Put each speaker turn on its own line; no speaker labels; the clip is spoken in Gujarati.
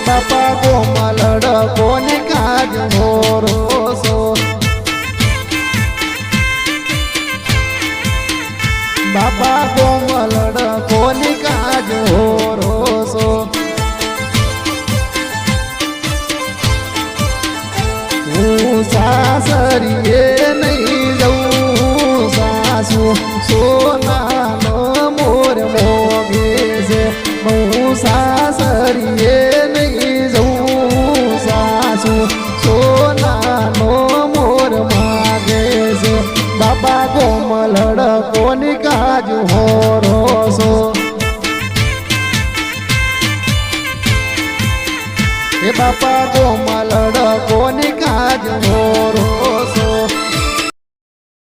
બાપા કોમલડ કોને કાજ મોરો બાપા બાપા કોમલડ કોને કાજ મોરો સો હું સાસરીએ નહીં જઉં સાસુ સોનાનો બાબા કોમલડ કોની કાજુ હોરો છો. એ બાપા કોમલડ